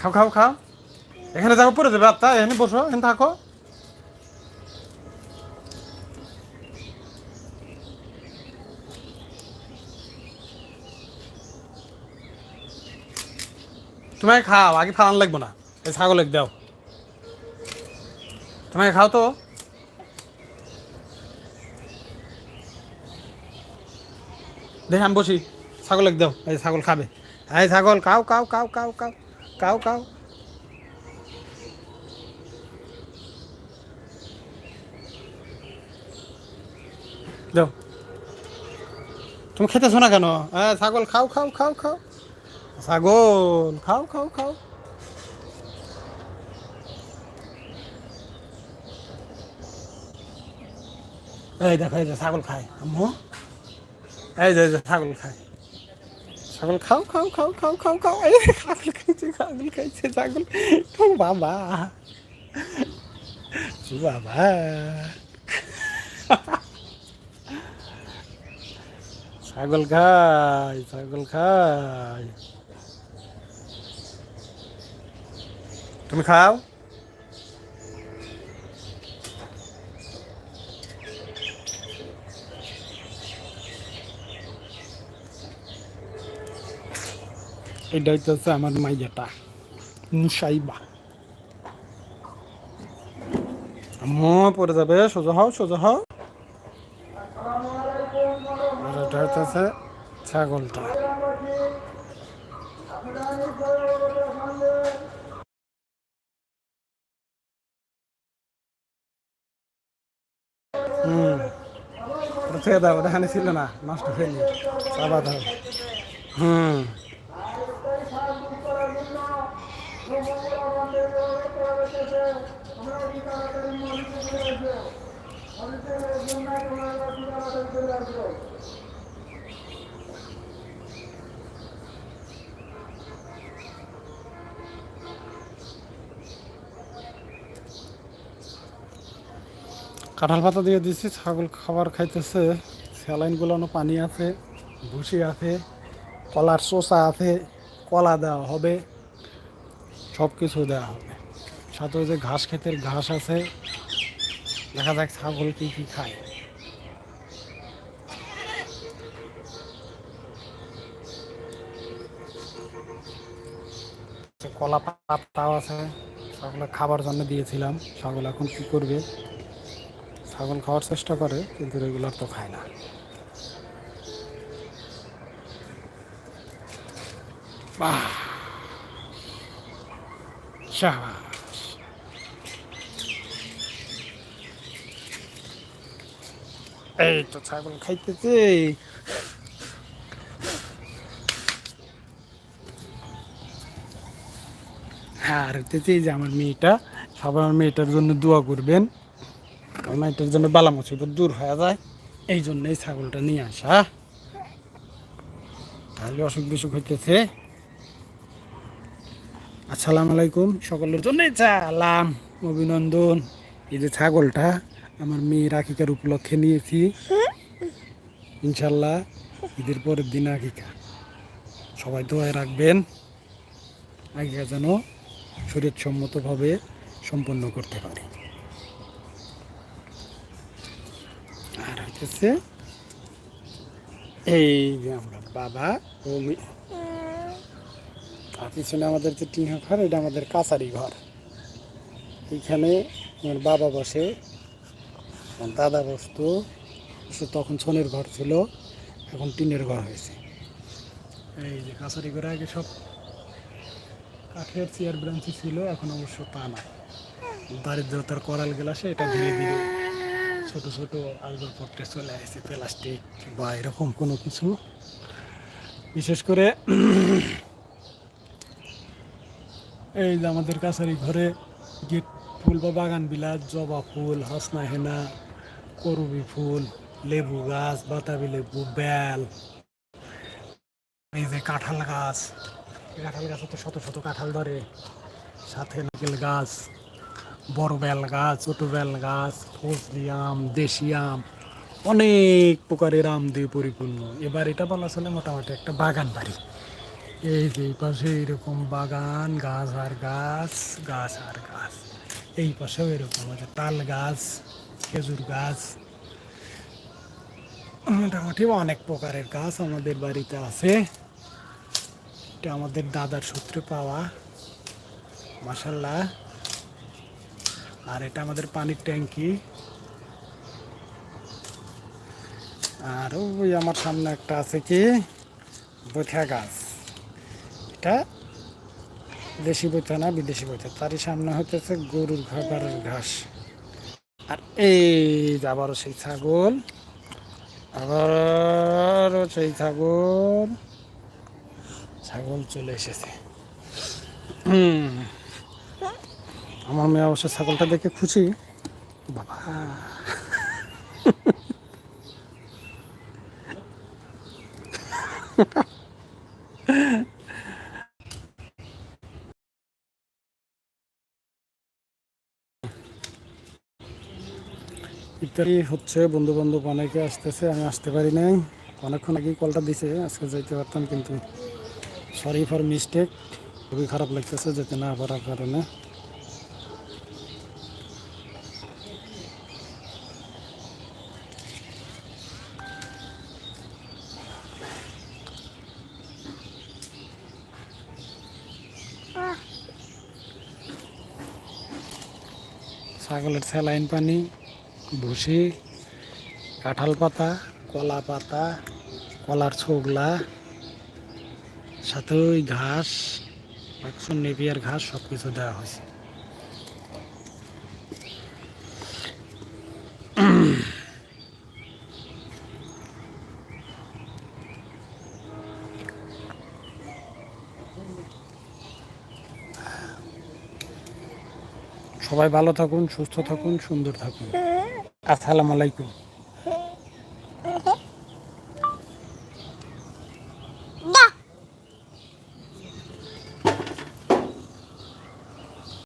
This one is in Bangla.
খাও খাও খাও। এখানে যাব, পরে যাবে, আত্মা। এখানে বসো, এখানে থাকো। তোমায় খাও, আগে ফালান লাগবো না। এই ছাগল দাও। তোমায় খাও তো। দেখে, আমি বসি। ছাগল দাও, এই ছাগল খাবে। এই ছাগল কাও কাও কাও কাও কাও কাও কাও। দাও তুমি খেতেছো না কেন? হ্যাঁ ছাগল, খাও খাও খাও খাও। ছাগল, খাও খাও খাও। এই দেখো, এই যে ছাগল খায়। আম্মু। এই যে ছাগল খায়। ছাগল খাও খাও খাও খাও খাও খাও। এই ছাগল খাইছে ছাগল খাইছে, ছাগল। ও বাবা। বাবা। ছাগল খায় ছাগল খায় তুমি খাও? এটা হচ্ছে আমার মাইয়াটা নুসাইবা। পরে যাবে, সোজা হও সোজা হও। এটা হচ্ছে ছাগলটা। হুম দাও, ওটা ছিল না, নষ্ট হয়নি। চাবা দাও। হুম। কাঁঠাল পাতা দিয়ে দিচ্ছি ছাগল খাবার খাইতেছে। স্যালাইনগুলো পানি আছে, ভুসি আছে, কলার চোষা আছে, কলা দেওয়া হবে। সব কিছু দেওয়া হবে। সাথে যে ঘাস ক্ষেতের ঘাস আছে, দেখা যাক ছাগল কি কি খায়। কলা পাতাও আছে ছাগলের খাবার জন্য দিয়েছিলাম। ছাগল এখন কি করবে? ছাগল খাওয়ার চেষ্টা করে, কিন্তু রেগুলার তো খায় না। বাহ! শাবাশ এই তো ছাগল খাইতেছে হ্যাঁ আর যে আমার মেয়েটা, সবাই আমার মেয়েটার জন্য দোয়া করবেন। আমার মেয়েটার জন্য বালা মুসিবত দূর হয়ে যায়। এই জন্য এই ছাগলটা নিয়ে আসা। তাহলে অসুখ বিসুখ হইতেছে। আসসালামু আলাইকুম। সকলের জন্য সালাম, অভিনন্দন। এই যে ছাগলটা আমার মেয়ে রাখিকার উপলক্ষে নিয়েছি। ইনশাল্লাহ ঈদের পরের দিন আকিকা সবাই দোয়ায় রাখবেন। আকিকা যেন শরীরসম্মতভাবে সম্পন্ন করতে পারি। আর হচ্ছে এই যে আমরা বাবা ও পিছনে আমাদের যে টিহা ঘর, এটা আমাদের কাছারি ঘর। এইখানে আমার বাবা বসে, আমার দাদা বসতো। সে তখন ছনের ঘর ছিল, এখন টিনের ঘর হয়েছে। এই যে কাছারি ঘরে আগে সব কাঠের চেয়ার ব্রাঞ্চি ছিল, এখন অবশ্য তা না। দারিদ্রতার করাল গেলাসে, এটা ধীরে ধীরে ছোট ছোট আসবাবপত্রে চলে আসছে, প্লাস্টিক বা এরকম কোনো কিছু। বিশেষ করে এই যে আমাদের কাছারি ঘরে গেট ফুল বা বাগান বিলাস জবা ফুল, হাসনা হেনা, করবি ফুল, লেবু গাছ, বাতাবি লেবু, বেল, এই যে কাঁঠাল গাছ। কাঁঠাল গাছে তো শত শত কাঁঠাল ধরে। সাথে নারকেল গাছ, বড় বেল গাছ, ছোট বেল গাছ, ফজলি আম, দেশি আম, অনেক প্রকারের আম দিয়ে পরিপূর্ণ। এবার এটা বলা চলে মোটামুটি একটা বাগান বাড়ি এই যে এই পাশে এরকম বাগান, গাছ আর গাছ গাছ আর গাছ। এই পাশেও এরকম আছে তাল গাছ, খেজুর গাছ। মোটামুটি অনেক প্রকারের গাছ আমাদের বাড়িতে আছে। এটা আমাদের দাদার সূত্রে পাওয়া। মাসাল্লাহ আর এটা আমাদের পানির ট্যাঙ্কি। আর ওই আমার সামনে একটা আছে কি? বৈঠা গাছ। এটা দেশি বৈঠা না বিদেশি বৈঠা তারই সামনে হতেছে গরুর খাবারের ঘাস। আর এই আবারও সেই ছাগল, আবারও সেই ছাগল ছাগল চলে এসেছে। আমার মেয়ে অবশ্য ছাগলটা দেখে খুশি। বাবা। ইত্যাদি হচ্ছে বন্ধু বান্ধব অনেকে আসতেছে, আমি আসতে পারি নাই। অনেকক্ষণ আগেই কলটা দিছে, আজকে যাইতে পারতাম কিন্তু সরি ফর মিস্টেক খুবই খারাপ লাগতেছে যেতে না পারার কারণে। ছাগলের স্যালাইন পানি। ভুসি, কাঁঠাল পাতা, কলা পাতা, কলার ছোগলা, সাথে ওই ঘাস একশো নেপিয়ার ঘাস সব কিছু দেওয়া হয়েছে। সবাই ভালো থাকুন, সুস্থ থাকুন, সুন্দর থাকুন। আসসালামু আলাইকুম।